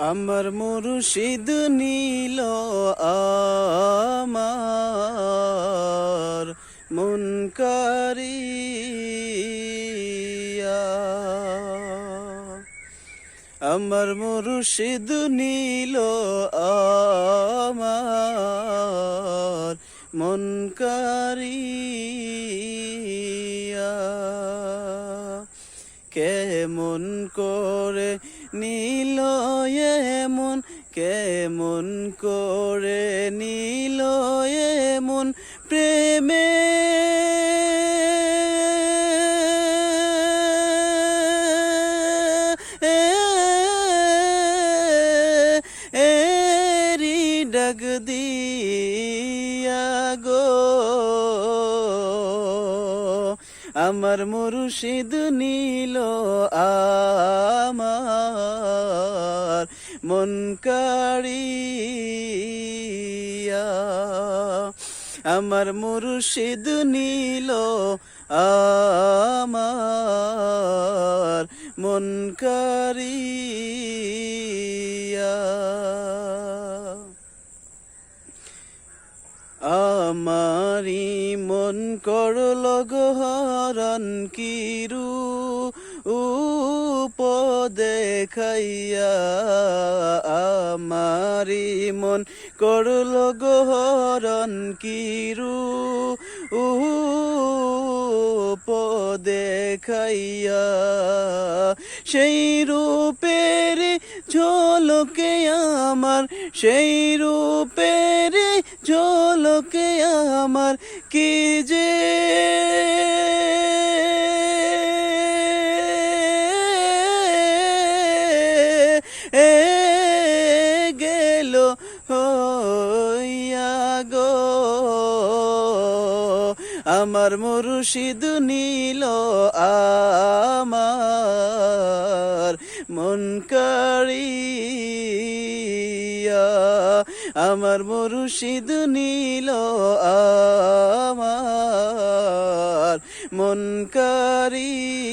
আমার মুর্শিদ নীল আমার মন কারিয়া আমার মুর্শিদ নীল আমার কেমন করে নীল এমন? কেমন করে নীল এমন প্রেমে? ডাক আমার মুর্শিদ নীল আমার মন আমার মুর্শিদ নীল আমার মন কারিয়া আমারি মন করল গহরণ কিরু উপ দেখাইয়া আমারি মন করল গহরণ কিরু উপ দেখাইয়া সেই রূপের ঝোলকে আমার সেই রূপের ঝোলকে আমার কি যে আমার মুর্শিদ নীল আমার মন কাড়িয়া। আমার মুর্শিদ নীল আমার মন কারি